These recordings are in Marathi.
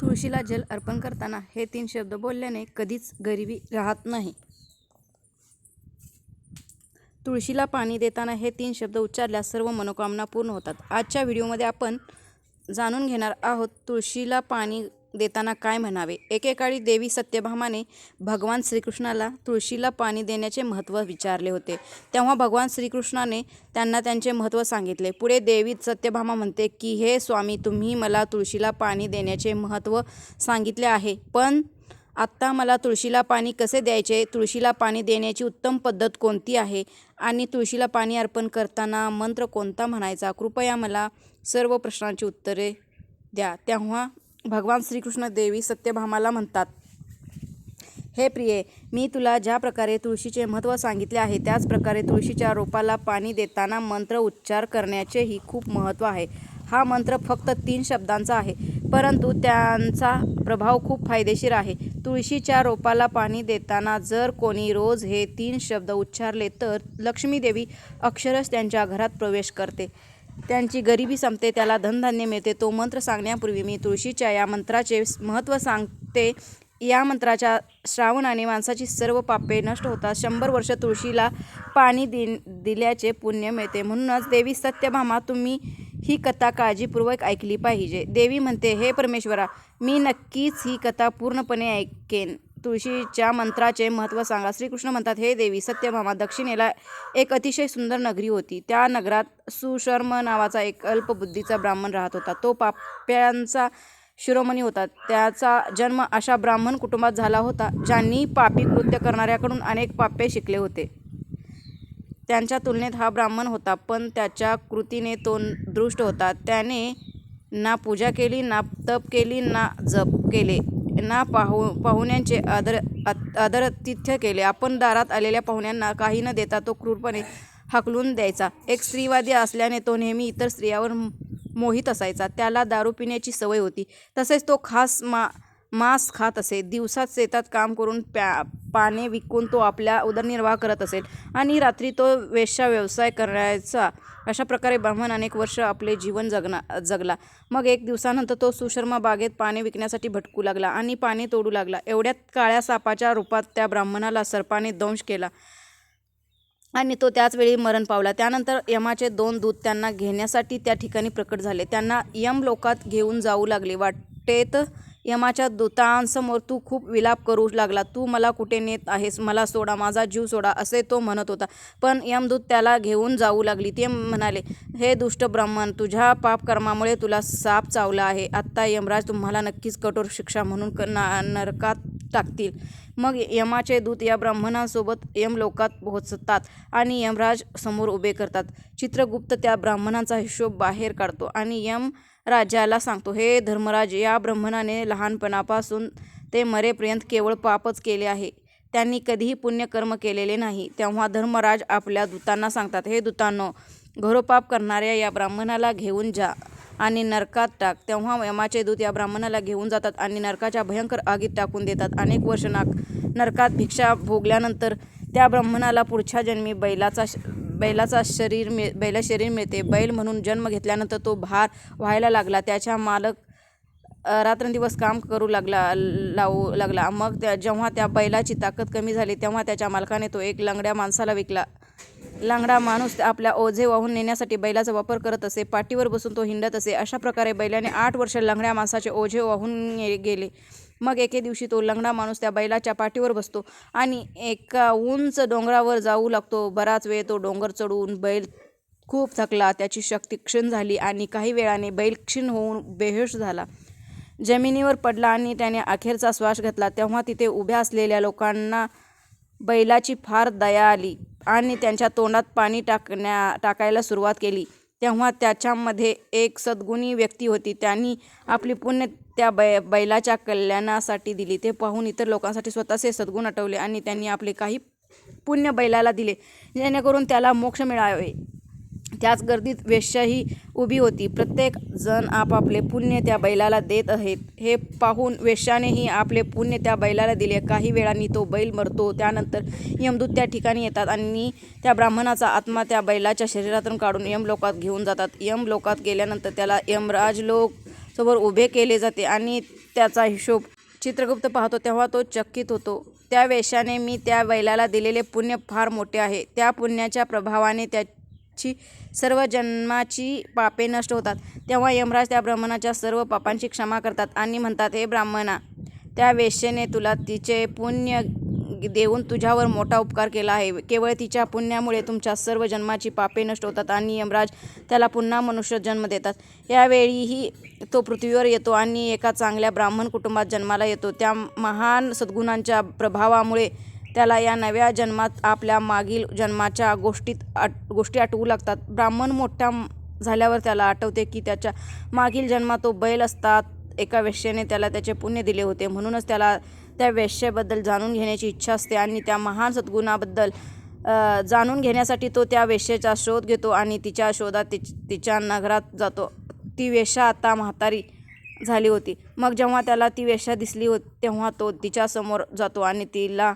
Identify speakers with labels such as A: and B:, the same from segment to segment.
A: तुळशीला जल अर्पण करताना हे तीन शब्द बोलल्याने कधीच गरिबी राहत नाही. तुळशीला पाणी देताना हे तीन शब्द उच्चारल्यास सर्व मनोकामना पूर्ण होतात. आजच्या व्हिडिओमध्ये आपण जाणून घेणार आहोत तुळशीला पाणी देताना काय म्हणावे? एकेकाळी देवी सत्यभामाने भगवान श्रीकृष्णाला तुळशीला पाणी देण्याचे महत्त्व विचारले होते. तेव्हा भगवान श्रीकृष्णाने त्यांना त्यांचे महत्त्व सांगितले. पुढे देवी सत्यभामा म्हणते की हे स्वामी तुम्ही मला तुळशीला पाणी देण्याचे महत्त्व सांगितले आहे. पण आत्ता मला तुळशीला पाणी कसे द्यायचे? तुळशीला पाणी देण्याची उत्तम पद्धत कोणती आहे? आणि तुळशीला पाणी अर्पण करताना मंत्र कोणता म्हणायचा? कृपया मला सर्व प्रश्नांची उत्तरे द्या. तेव्हा भगवान श्रीकृष्ण देवी सत्यभामाला म्हणतात हे प्रिये मी तुला ज्या प्रकारे तुळशीचे महत्त्व सांगितले आहे त्याच प्रकारे तुळशीच्या रोपाला पाणी देताना मंत्र उच्चार करण्याचेही खूप महत्त्व आहे. हा मंत्र फक्त तीन शब्दांचा आहे परंतु त्यांचा प्रभाव खूप फायदेशीर आहे. तुळशीच्या रोपाला पाणी देताना जर कोणी रोज हे तीन शब्द उच्चारले तर लक्ष्मीदेवी अक्षरच अक्षरश त्यांच्या घरात प्रवेश करते. त्यांची गरिबी संपते त्याला धनधान्य मिळते. तो मंत्र सांगण्यापूर्वी मी तुळशीच्या या मंत्राचे महत्त्व सांगते. या मंत्राच्या श्रावणाने माणसाची सर्व पापे नष्ट होतात. शंभर वर्ष तुळशीला पाणी दि दिल्याचे पुण्य मिळते. म्हणूनच देवी सत्यभामा तुम्ही ही कथा काळजीपूर्वक ऐकली पाहिजे. देवी म्हणते हे परमेश्वरा मी नक्कीच ही कथा पूर्णपणे ऐकेन. तुळशीच्या मंत्राचे महत्त्व सांगा. श्रीकृष्ण म्हणतात हे देवी सत्यभामा दक्षिणेला एक अतिशय सुंदर नगरी होती. त्या नगरात सुशर्म नावाचा एक अल्पबुद्धीचा ब्राह्मण राहत होता. तो पाप्यांचा शिरोमणी होता. त्याचा जन्म अशा ब्राह्मण कुटुंबात झाला होता ज्यांनी पापी कृत्य करणाऱ्याकडून अनेक पापे शिकले होते. त्यांच्या तुलनेत हा ब्राह्मण होता पण त्याच्या कृतीने तो दृष्ट होता. त्याने ना पूजा केली ना तप केली ना जप केले. ना पाहु पाहुण्यांचे आदर आत- आदरातिथ्य केले. आपण दारात आलेल्या पाहुण्यांना काही न देता तो क्रूरपणे हाकलून द्यायचा. एक स्त्रीवादी असल्याने तो नेहमी इतर स्त्रियावर मोहित असायचा. त्याला दारू पिण्याची सवय होती. तसेच तो खास मा मांस खात असे दिवसात शेतात काम करून प्या पाने विकून तो आपल्या उदरनिर्वाह करत असेल आणि रात्री तो वेश्या व्यवसाय करायचा अशा प्रकारे ब्राह्मण अनेक वर्ष आपले जीवन जगना जगला. मग एक दिवसानंतर तो सुशर्मा बागेत पाने विकण्यासाठी भटकू लागला आणि पाने तोडू लागला. एवढ्यात काळ्या सापाच्या रूपात त्या ब्राह्मणाला सर्पाने दंश केला आणि तो त्याचवेळी मरण पावला. त्यानंतर यमाचे दोन दूत त्यांना घेण्यासाठी त्या ठिकाणी प्रकट झाले. त्यांना यम लोकात घेऊन जाऊ लागले. वाटेत यमाच्या दूतांसमोर तू खूप विलाप करू लागला. तू मला कुठे नेत आहेस? मला सोडा माझा जीव सोडा असे तो म्हणत होता. पण यमदूत त्याला घेऊन जाऊ लागली. ते म्हणाले हे दुष्ट ब्राह्मण तुझ्या पापकर्मामुळे तुला साप चावला आहे. आत्ता यमराज तुम्हाला नक्कीच कठोर शिक्षा म्हणून क- ना नरकात टाकतील. मग यमाचे दूत या ब्राह्मणांसोबत यमलोकात पोहोचतात आणि यमराज समोर उभे करतात. चित्रगुप्त त्या ब्राह्मणांचा हिशोब बाहेर काढतो आणि यम राजाला सांगतो हे धर्मराज या ब्राह्मणाने लहानपणापासून ते मरेपर्यंत केवळ पापच केले आहे. त्यांनी कधीही पुण्यकर्म केलेले नाही तेव्हा धर्मराज आपल्या दूतांना सांगतात हे दूतांनो घरोपाप करणाऱ्या या ब्राह्मणाला घेऊन जा. आणि नरकात टाक. तेव्हा यमाचे दूत या ब्राह्मणाला घेऊन जातात आणि नरकाच्या भयंकर आगीत टाकून देतात. अनेक वर्ष नाक नरकात भिक्षा भोगल्यानंतर त्या ब्राह्मणाला पुढच्या जन्मी बैलाचा श- बैलाचा शरीर मिळ बैला शरीर मिळते. बैल म्हणून जन्म घेतल्यानंतर तो भार व्हायला लागला. त्याच्या मालक रात्रंदिवस काम करू लागला लावू लागला. मग त्या जेव्हा त्या बैलाची ताकद कमी झाली तेव्हा त्याच्या मालकाने तो एक लंगड्या माणसाला विकला. लांगडा माणूस आपल्या ओझे वाहून नेण्यासाठी बैलाचा वापर करत असे पाठीवर बसून तो हिंडत असे अशा प्रकारे बैलाने आठ वर्ष लंगड्या माणसाचे ओझे वाहून ने- गेले. मग एके दिवशी तो लंगडा माणूस त्या बैलाच्या पाठीवर बसतो आणि एका उंच डोंगरावर जाऊ लागतो. बराच वेळ तो डोंगर चढून बैल खूप थकला त्याची शक्ती क्षीण झाली आणि काही वेळाने बैल क्षीण होऊन बेहोश झाला. जमिनीवर पडला आणि त्याने अखेरचा श्वास घेतला. तेव्हा तिथे उभ्या असलेल्या लोकांना बैलाची फार दया आली आणि त्यांच्या तोंडात पाणी टाकण्या टाकायला सुरुवात केली. तेव्हा त्याच्यामध्ये एक सद्गुणी व्यक्ती होती. त्यांनी आपली पुण्य त्या बै बैलाच्या कल्याणासाठी दिली. ते पाहून इतर लोकांसाठी स्वतःचे सद्गुण आठवले आणि त्यांनी आपले काही पुण्य बैलाला दिले. जेणेकरून त्याला मोक्ष मिळावे. त्याच गर्दीत वेश्याही उभी होती. प्रत्येक जण आपापले पुण्य त्या बैलाला देत आहेत. हे पाहून वेश्यानेही आपले पुण्य त्या बैलाला दिले. काही वेळाने तो बैल मरतो त्यानंतर यमदूत त्या ठिकाणी येतात आणि त्या ब्राह्मणाचा आत्मा त्या बैलाच्या शरीरातून काढून यमलोकात घेऊन जातात. यमलोकात गेल्यानंतर त्याला यमराज लोक समोर उभे केले जाते आणि त्याचा हिशोब चित्रगुप्त पाहतो. तेव्हा तो चकित होतो. त्या वेशाने मी त्या बैलाला दिलेले पुण्य फार मोठे आहे. त्या पुण्याच्या प्रभावाने त्या ची सर्व जन्माची पापे नष्ट होतात. तेव्हा यमराज त्या ब्राह्मणाच्या सर्व पापांची क्षमा करतात आणि म्हणतात हे ब्राह्मणा त्या वेश्येने तुला तिचे पुण्य देऊन तुझ्यावर मोठा उपकार केला आहे. केवळ तिच्या पुण्यामुळे तुमच्या सर्व जन्माची पापे नष्ट होतात आणि यमराज त्याला पुन्हा मनुष्य जन्म देतात. यावेळीही तो पृथ्वीवर येतो आणि एका चांगल्या ब्राह्मण कुटुंबात जन्माला येतो. त्या महान सद्गुणांच्या प्रभावामुळे त्याला या नव्या जन्मात आपल्या मागील जन्माच्या गोष्टीत आट गोष्टी आठवू लागतात. ब्राह्मण मोठ्या झाल्यावर त्याला आठवते की त्याच्या मागील जन्मात तो बैल असतात. एका वेश्येने त्याला त्याचे पुण्य दिले होते. म्हणूनच त्याला त्या वेश्येबद्दल जाणून घेण्याची इच्छा असते आणि त्या महान सद्गुणाबद्दल जाणून घेण्यासाठी तो त्या वेश्येचा शोध घेतो आणि तिच्या शोधात तिच तिच्या नगरात जातो. ती वेश्या आता म्हातारी झाली होती. मग जेव्हा त्याला ती वेश्या दिसली होती तेव्हा तो तिच्यासमोर जातो आणि तिला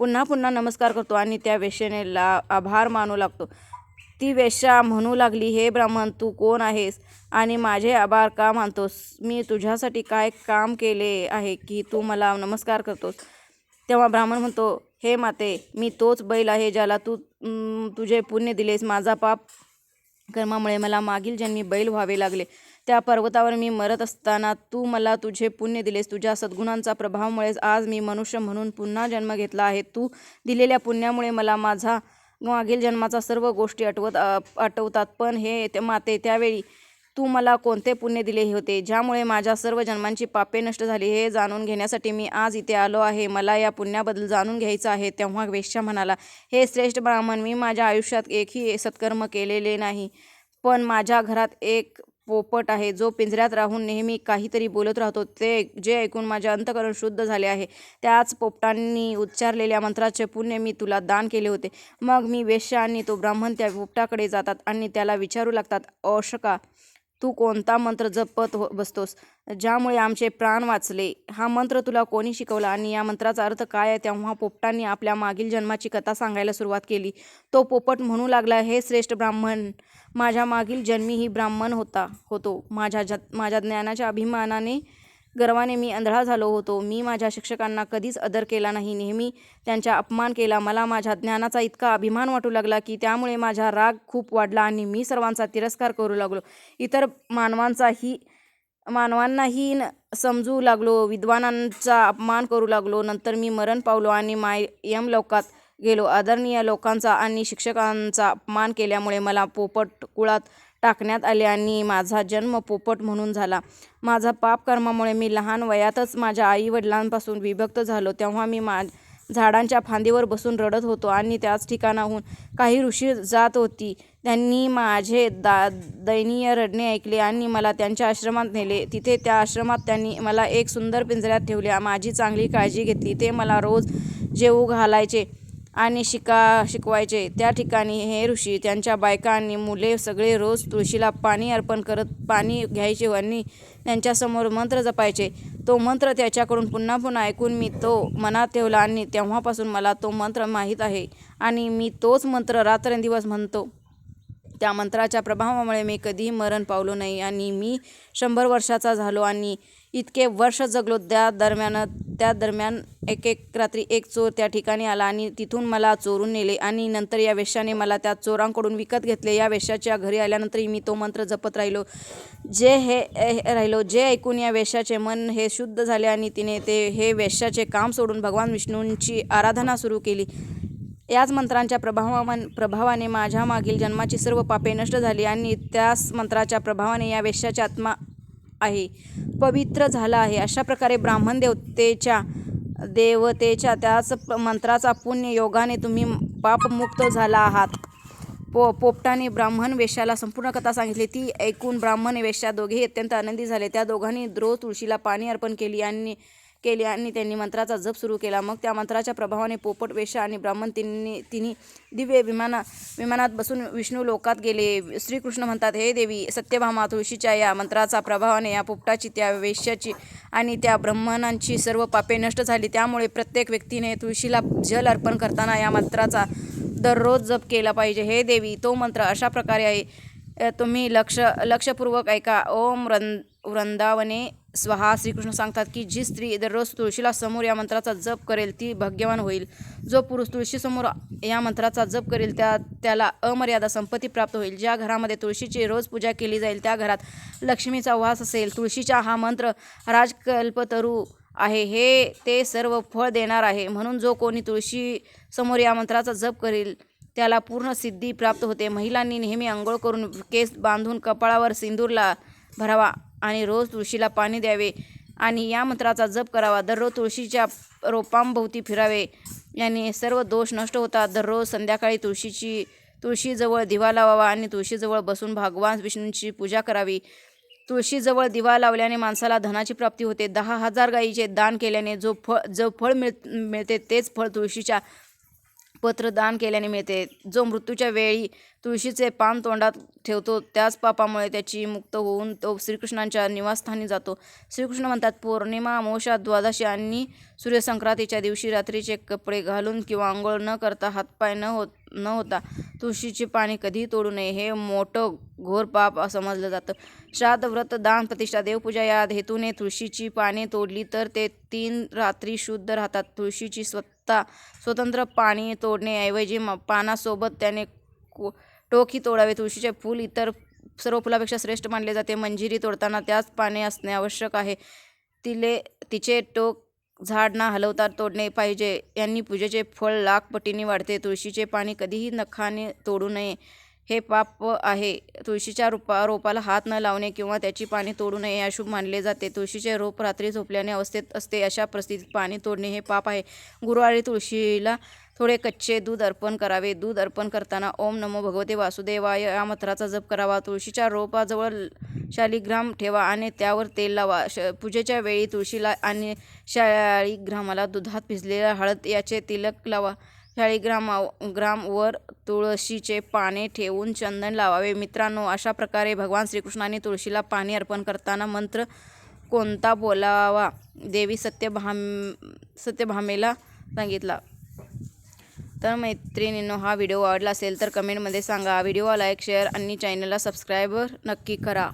A: पुन्हा पुन्हा नमस्कार करतो आणि त्या वेश्येने ला आभार मानू लागतो. ती वेश्या म्हणू लागली हे ब्राह्मण तू कोण आहेस? आणि माझे आभार का मानतोस? मी तुझ्यासाठी काय काम केले आहे की तू मला नमस्कार करतोस? तेव्हा ब्राह्मण म्हणतो हे माते मी तोच बैल आहे ज्याला तू तुझे पुण्य दिलेस. माझा पाप कर्मामुळे मला मागील जन्मी बैल व्हावे लागले. त्या पर्वतावर मी मरत असताना तू मला तुझे पुण्य दिलेस. तुझ्या सद्गुणांचा प्रभावामुळेच आज मी मनुष्य म्हणून पुन्हा जन्म घेतला आहे. तू दिलेल्या पुण्यामुळे मला माझा मागील जन्माचा सर्व गोष्टी आठवत आठवतात. पण हे ते माते त्यावेळी तू मला कोणते पुण्य दिले होते ज्यामुळे माझ्या सर्व जन्मांची पापे नष्ट झाली हे जाणून घेण्यासाठी मी आज इथे आलो आहे. मला या पुण्याबद्दल जाणून घ्यायचं आहे तेव्हा वेश्या म्हणाला हे श्रेष्ठ ब्राह्मण मी माझ्या आयुष्यात एकही सत्कर्म केलेले नाही पण माझ्या घरात एक पोपट आहे जो पिंजऱ्यात राहून नेहमी काहीतरी बोलत राहतो. ते जे ऐकून माझे अंतकरण शुद्ध झाले आहे त्याच पोपटांनी उच्चारलेल्या मंत्राचे पुण्य मी तुला दान केले होते. मग मी वेश्या आणि तो ब्राह्मण त्या पोपटाकडे जातात आणि त्याला विचारू लागतात औषका तू कोणता मंत्र जपत हो बसतोस? ज्यामुळे आमचे प्राण वाचले. हा मंत्र तुला कोणी शिकवला? आणि या मंत्राचा अर्थ काय आहे? तेव्हा पोपटांनी आपल्या मागील जन्माची कथा सांगायला सुरुवात केली. तो पोपट म्हणू लागला हे श्रेष्ठ ब्राह्मण माझ्या मागील जन्मी ही ब्राह्मण होता होतो. माझ्या ज माझ्या ज्ञानाच्या अभिमानाने गर्वाने मी आंधळा झालो होतो. मी माझ्या शिक्षकांना कधीच आदर केला नाही. नेहमी त्यांचा अपमान केला. मला माझ्या ज्ञानाचा इतका अभिमान वाटू लागला की त्यामुळे माझा राग खूप वाढला आणि मी सर्वांचा तिरस्कार करू लागलो. इतर मानवांचाही मानवांनाही न समजू लागलो. विद्वानांचा अपमान करू लागलो. नंतर मी मरण पावलो आणि माय यम लोकात गेलो. आदरणीय लोकांचा आणि शिक्षकांचा अपमान केल्यामुळे मला पोपट कुळात टाकण्यात आले आणि माझा जन्म पोपट म्हणून झाला. माझा पाप कर्मामुळे मी लहान वयातच माझ्या आई वडिलांपासून विभक्त झालो. तेव्हा मी मा झाडांच्या फांदीवर बसून रडत होतो आणि त्याच ठिकाणाहून काही ऋषी जात होती. त्यांनी माझे दा दयनीय रडणे ऐकले आणि मला त्यांच्या आश्रमात नेले. तिथे त्या आश्रमात त्यांनी मला एक सुंदर पिंजऱ्यात ठेवले. माझी चांगली काळजी घेतली. ते मला रोज जेवू घालायचे. आणि शिका शिकवायचे. त्या ठिकाणी हे ऋषी त्यांच्या बायका आणि मुले सगळे रोज तुळशीला पाणी अर्पण करत पाणी घ्यायचे आणि त्यांच्यासमोर मंत्र जपायचे. तो मंत्र त्याच्याकडून पुन्हा पुन्हा ऐकून मी तो मनात ठेवला आणि तेव्हापासून मला तो मंत्र माहीत आहे आणि मी तोच मंत्र रात्रंदिवस म्हणतो. त्या मंत्राच्या प्रभावामुळे मी कधीही मरण पावलो नाही आणि मी शंभर वर्षाचा झालो आणि इतके वर्ष जगलो त्या दरम्यान त्या दरम्यान एक एक रात्री एक चोर त्या ठिकाणी आला आणि तिथून मला चोरून नेले आणि नंतर या वेश्याने मला त्या चोरांकडून विकत घेतले. या वेश्याच्या घरी आल्यानंतर मी तो मंत्र जपत राहिलो. जे हे हे राहिलो जे ऐकून या वेश्याचे मन हे शुद्ध झाले आणि तिने ते हे वेश्याचे काम सोडून भगवान विष्णूंची आराधना सुरू केली. याच मंत्रांच्या प्रभावान प्रभावाने माझ्या मागील जन्माची सर्व पापे नष्ट झाली आणि त्याच मंत्राच्या प्रभावाने या वेश्याची आत्मा आहे. पवित्र झाला आहे. अशा प्रकारे ब्राह्मण देवतेच्या देवतेच्या त्याच प- मंत्राचा पुण्य योगाने तुम्ही पापमुक्त झाला आहात. पो पोपटाने ब्राह्मण वेशाला संपूर्ण कथा सांगितली. ती ऐकून ब्राह्मण वेश्या दोघेही अत्यंत आनंदी झाले. त्या दोघांनी द्रो तुळशीला पाणी अर्पण केली आणि केली आणि त्यांनी मंत्राचा जप सुरू केला. मग त्या मंत्राच्या प्रभावाने पोपट वेश आणि ब्राह्मण तिन्ही तिन्ही दिव्य विमाना विमानात बसून विष्णू लोकात गेले. श्रीकृष्ण म्हणतात हे देवी सत्यभामा तुळशीच्या या मंत्राचा प्रभावाने या पोपटाची त्या वेश्याची आणि त्या ब्राह्मणांची सर्व पापे नष्ट झाली. त्यामुळे प्रत्येक व्यक्तीने तुळशीला जल अर्पण करताना या मंत्राचा दररोज जप केला पाहिजे. हे देवी तो मंत्र अशा प्रकारे आहे. तुम्ही लक्ष लक्षपूर्वक ऐका. ओम वृंद वृंदावने स्वहा श्रीकृष्ण सांगतात की जी स्त्री दररोज तुळशीला समोर या मंत्राचा जप करेल ती भाग्यवान होईल. जो पुरुष तुळशीसमोर या मंत्राचा जप करेल त्या त्याला अमर्यादा संपत्ती प्राप्त होईल. ज्या घरामध्ये तुळशीची रोज पूजा केली जाईल त्या घरात लक्ष्मीचा वास असेल. तुळशीचा हा मंत्र राजकल्पतरू आहे हे ते सर्व फळ देणार आहे. म्हणून जो कोणी तुळशी समोर या मंत्राचा जप करेल त्याला पूर्ण सिद्धी प्राप्त होते. महिलांनी नेहमी आंघोळ करून केस बांधून कपाळावर सिंदूरला भरावा आणि रोज तुळशीला पाणी द्यावे आणि या मंत्राचा जप करावा. दररोज तुळशीच्या रोपांभोवती फिरावे. याने सर्व दोष नष्ट होतात. दररोज संध्याकाळी तुळशीची तुळशीजवळ दिवा लावावा आणि तुळशीजवळ बसून भगवान विष्णूंची पूजा करावी. तुळशीजवळ दिवा लावल्याने माणसाला धनाची प्राप्ती होते. दहा हजार गायीचे दान केल्याने जो फळ जो फळ मिळ मिळते तेच फळ तुळशीच्या पत्र दान केल्याने मिळते जो मृत्यूच्या वेळी तुळशीचे पान तोंडात ठेवतो त्याच पापामुळे त्याची मुक्त होऊन तो श्रीकृष्णांच्या निवासस्थानी जातो. श्रीकृष्ण म्हणतात पौर्णिमा अमोषा द्वादशी आणि सूर्यसंक्रांतीच्या दिवशी रात्रीचे कपडे घालून किंवा आंघोळ न करता हातपाय न होत न होता तुळशीची पाने कधीही तोडू नये हे मोठं घोर पाप समजलं जातं. श्राद्ध व्रत दान प्रतिष्ठा देवपूजा या हेतूने तुळशीची पाने तोडली तर ते तीन रात्री शुद्ध राहतात. तुळशीची स्वत स्वतंत्र पाणी तोडण्याऐवजी म- पानासोबत त्याने को- टोकही तोडावे. तुळशीचे फूल इतर सर्व फुलापेक्षा श्रेष्ठ मानले जाते. मंजिरी तोडताना त्याच पाने असणे आवश्यक आहे. तिले तिचे टोक झाड ना हलवता तोडणे पाहिजे. यांनी पूजेचे फळ लाख पटीने वाढते. तुळशीचे पाणी कधीही नखाने तोडू नये. हे पाप आहे. तुळशीच्या रोपा रोपाला हात न लावणे किंवा त्याची पाने तोडू नये अशुभ मानले जाते. तुळशीचे रोप रात्री झोपल्याने अवस्थेत असते अशा परिस्थितीत पाणी तोडणे हे पाप आहे. गुरुवारी तुळशीला थोडे कच्चे दूध अर्पण करावे. दूध अर्पण करताना ओम नमो भगवते वासुदेवाय या मंत्राचा जप करावा. तुळशीच्या रोपाजवळ शालिग्राम ठेवा आणि त्यावर तेल लावा. श पूजेच्या वेळी तुळशीला आणि शालिग्रामाला दुधात भिजलेल्या हळद याचे तिलक लावा. शाळीग्राम ग्रामवर तुळशीचे पाने ठेवून चंदन लावावे. मित्रांनो अशा प्रकारे भगवान श्रीकृष्णाने तुळशीला पाणी अर्पण करताना मंत्र कोणता बोलावा? देवी सत्यभाम सत्यभामेला सांगितला. तर मैत्रिणींनो हा व्हिडिओ आवडला असेल तर कमेंटमध्ये सांगा. व्हिडिओ लाईक शेअर आणि चॅनलला सबस्क्राईबर नक्की करा.